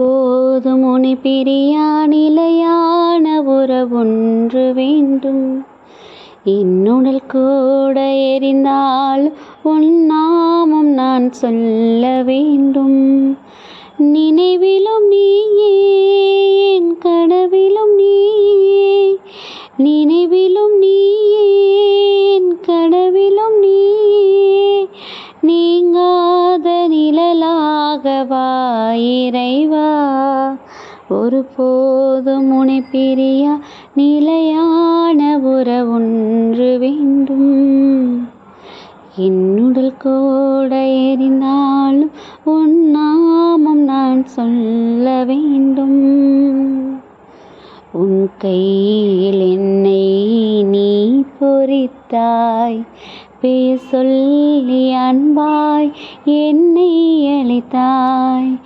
ஒருபோதும் உனை பிரியா நிலையான உறவொன்று வேண்டும். என்னுடல் கூட எரிந்தால் உன் நாமம் நான் சொல்ல வேண்டும். நினைவிலும் நீயே என் கனவிலும் நீயே நினை இறைவா ஒருபோதும் உனை பிரியா நிலையான உறவொன்று வேண்டும். என்னுடல் கூட எரிந்தாலும் உன் நாமம் நான் சொல்ல வேண்டும். உன் கையில் என்னை நீ பொறித்தாய். பேர் சொல்லி அன்பாய் என்னை அளித்தாய்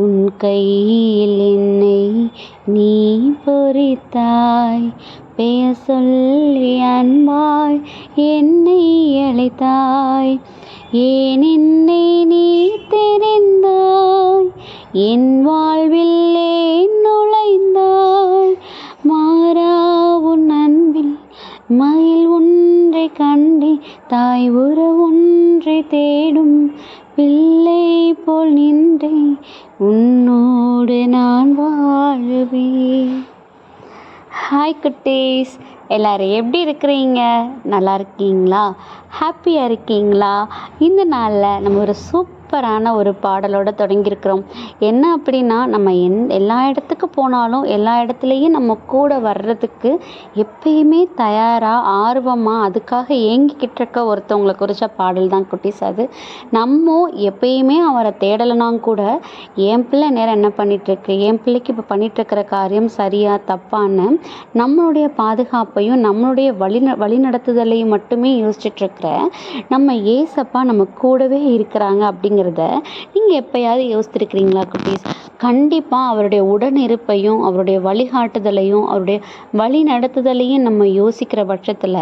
உன் கையில் என்னை நீ பொறித்தாய். பெயர் சொல்லி அன்பாய் என்னை அழைத்தாய். ஏன் என்னை நீ தெரிந்தாய்? என் வாழ்வில் ஏன் நுழைந்தாய்? மாறா உன் அன்பில் மயில் ஒன்றை கண்டே தாய் உற ஒன்றை தேடும். பிள்ளை போல் நின்றே உன்னோடு நான் வாழுவேன். ஹாய் குட்டீஸ் எல்லோரும் எப்படி இருக்கிறீங்க? நல்லா இருக்கீங்களா? ஹாப்பியாக இருக்கீங்களா? இந்த நாளில் நம்ம ஒரு சூப்பரான ஒரு பாடலோடு தொடங்கியிருக்கிறோம். என்ன அப்படின்னா நம்ம எந் எல்லா இடத்துக்கு போனாலும் எல்லா இடத்துலையும் நம்ம கூட வர்றதுக்கு எப்பயுமே தயாராக ஆர்வமாக அதுக்காக ஏங்கிக்கிட்டு இருக்க ஒருத்தவங்களை குறித்த பாடல் தான் குட்டிஸ் அது. நம்ம எப்பயுமே அவரை தேடலைனா கூட என் பிள்ளை நேரம் என்ன பண்ணிகிட்ருக்கு என் பிள்ளைக்கு இப்போ பண்ணிகிட்ருக்கிற காரியம் சரியா தப்பான்னு நம்மளுடைய பாதுகாப்பையும் நம்மளுடைய வழி வழிநடத்துதலையும் மட்டுமே யோசிச்சுட்ருக்கிற நம்ம ஏசப்பா நம்ம கூடவே இருக்கிறாங்க அப்படிங்கிறத நீங்கள் எப்போயாவது யோசித்திருக்கிறீங்களா குட்டீஸ்? கண்டிப்பாக அவருடைய உடனிருப்பையும் அவருடைய வழிகாட்டுதலையும் அவருடைய வழி நடத்துதலையும் நம்ம யோசிக்கிற பட்சத்தில்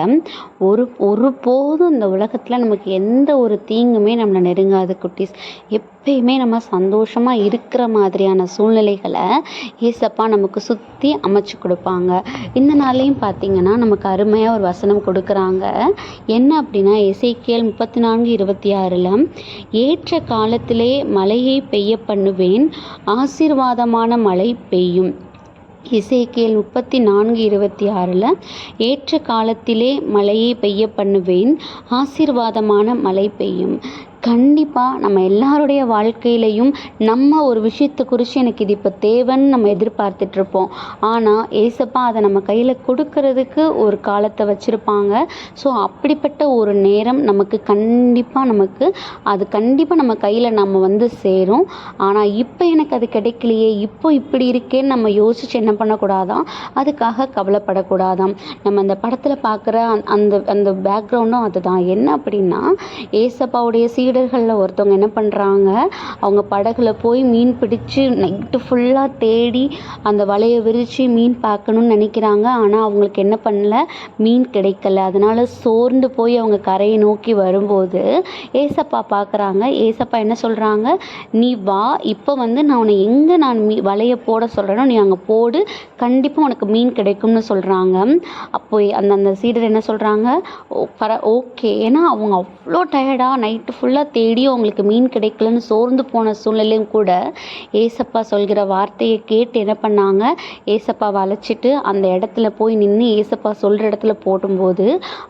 ஒரு ஒருபோதும் இந்த உலகத்தில் நமக்கு எந்த ஒரு தீங்குமே நம்மளை நெருங்காது குட்டீஸ். எப்பயுமே நம்ம சந்தோஷமாக இருக்கிற மாதிரியான சூழ்நிலைகளை ஏசப்பா நமக்கு சுற்றி அமைச்சு கொடுப்பாங்க. இந்த நாளையும் பார்த்தீங்கன்னா நமக்கு அருமையாக ஒரு வசனம் கொடுக்குறாங்க. என்ன அப்படின்னா இசைக்கியல் முப்பத்தி நான்கு இருபத்தி ஆறில் ஏற்ற காலத்திலே மழையை பெய்ய பண்ணுவேன் ஆசீர்வாதமான மழை பெய்யும். இசைக்கேல் முப்பத்தி நான்கு இருபத்தி ஆறில் ஏற்ற காலத்திலே மழையை பெய்ய பண்ணுவேன். ஆசீர்வாதமான மழை பெய்யும். கண்டிப்பாக நம்ம எல்லாருடைய வாழ்க்கையிலையும் நம்ம ஒரு விஷயத்தை குறித்து எனக்கு இது இப்போ தேவைன்னு நம்ம எதிர்பார்த்துட்ருப்போம். ஆனால் ஏசப்பா அதை நம்ம கையில் கொடுக்கறதுக்கு ஒரு காலத்தை வச்சுருப்பாங்க. ஸோ அப்படிப்பட்ட ஒரு நேரம் நமக்கு கண்டிப்பாக நமக்கு அது கண்டிப்பாக நம்ம கையில் நம்ம வந்து சேரும். ஆனால் இப்போ எனக்கு அது கிடைக்கலையே இப்போ இப்படி இருக்கேன்னு நம்ம யோசிச்சு என்ன பண்ணக்கூடாதான்? அதுக்காக கவலைப்படக்கூடாதாம். நம்ம அந்த படத்தில் பார்க்குற அந்த அந்த பேக்ரவுண்டும் அதுதான். என்ன அப்படின்னா ஏசப்பாவுடைய சீட வீரர்களில் ஒருத்தவங்க என்ன பண்ணுறாங்க அவங்க படகுல போய் மீன் பிடிச்சு நைட்டு ஃபுல்லாக தேடி அந்த வலையை விரித்து மீன் பார்க்கணுன்னு நினைக்கிறாங்க. ஆனால் அவங்களுக்கு என்ன பண்ணல? மீன் கிடைக்கல. அதனால் சோர்ந்து போய் அவங்க கரையை நோக்கி வரும்போது ஏசப்பா பார்க்குறாங்க ஏசப்பா என்ன சொல்கிறாங்க நீ வா இப்போ வந்து நான் உன்னை எங்கே நான் மீ வலையை போட சொல்கிறேனோ நீ அங்கே போடு. கண்டிப்பாக உனக்கு மீன் கிடைக்கும்னு சொல்கிறாங்க அப்போ அந்த அந்த சீடர் என்ன சொல்கிறாங்க ஓகே. ஏன்னா அவங்க அவ்வளோ டயர்டாக நைட்டு ஃபுல்லாக தேடியும் அவங்களுக்கு மீன் கிடைக்கலன்னு சோர்ந்து போன சூழ்நிலையும் கூட ஏசப்பா சொல்கிற வார்த்தையை கேட்டு என்ன பண்ணாங்க? ஏசப்பாவை அழைச்சிட்டு அந்த இடத்துல போய் நின்று ஏசப்பா சொல்கிற இடத்துல போடும்போது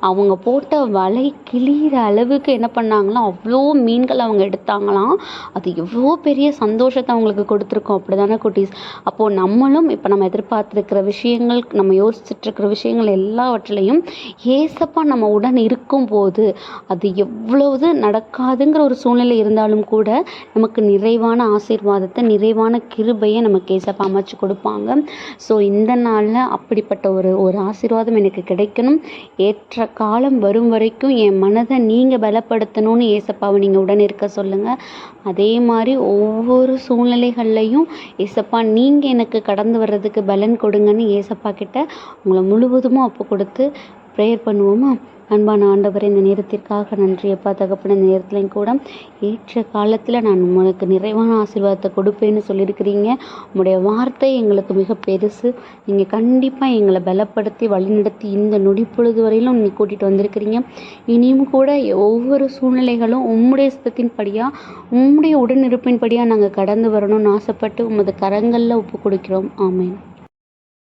அவங்க போட்ட வலை கிளியிற அளவுக்கு என்ன பண்ணாங்களாம் அவ்வளோ மீன்கள் அவங்க எடுத்தாங்களாம். அது எவ்வளோ பெரிய சந்தோஷத்தை அவங்களுக்கு கொடுத்துருக்கோம். அப்படி தானே குட்டீஸ்? அப்போது நம்மளும் இப்போ நம்ம எதிர்பார்த்துருக்கிற விஷயங்கள் நம்ம யோசிச்சுட்ருக்கிற விஷயங்கள் எல்லாவற்றிலையும் ஏசப்பா நம்ம உடன் இருக்கும்போது அது எவ்வளவு நடக்காது. முடியாதுங்கிற ஒரு சூழ்நிலை இருந்தாலும் கூட நமக்கு நிறைவான ஆசீர்வாதத்தை நிறைவான கிருபையை நமக்கு ஏசப்பா அமைச்சு கொடுப்பாங்க. ஸோ இந்த நாளில் அப்படிப்பட்ட ஒரு ஒரு ஆசீர்வாதம் எனக்கு கிடைக்கணும். ஏற்ற காலம் வரும் வரைக்கும் என் மனதை நீங்கள் பலப்படுத்தணும்னு ஏசப்பாவை நீங்கள் உடன் இருக்க சொல்லுங்கள் அதே மாதிரி ஒவ்வொரு சூழ்நிலைகள்லையும் ஏசப்பா நீங்கள் எனக்கு கடந்து வர்றதுக்கு பலன் கொடுங்கன்னு ஏசப்பா கிட்ட உங்களை முழுவதுமாக ஒப்பு கொடுத்து ப்ரேயர் பண்ணுவோமா? அன்பான ஆண்டவர் இந்த நேரத்திற்காக நன்றி அப்பா தகப்பன இந்த நேரத்துலையும் கூட ஏற்ற காலத்தில் நான் உனக்கு நிறைவான ஆசீர்வாதத்தை கொடுப்பேன்னு சொல்லியிருக்கிறீங்க. உங்களுடைய வார்த்தை எங்களுக்கு மிக பெருசு. நீங்கள் கண்டிப்பாக எங்களை பலப்படுத்தி வழிநடத்தி இந்த நொடி பொழுது வரையிலும் நீங்கள் கூட்டிகிட்டு வந்திருக்கிறீங்க. இனியும் கூட ஒவ்வொரு சூழ்நிலைகளும் உம்முடைய சித்தத்தின்படியாக உம்முடைய உடனிருப்பின்படியாக நாங்கள் கடந்து வரணும்னு ஆசைப்பட்டு உமது கரங்களில் ஒப்பு கொடுக்கிறோம். ஆமேன்.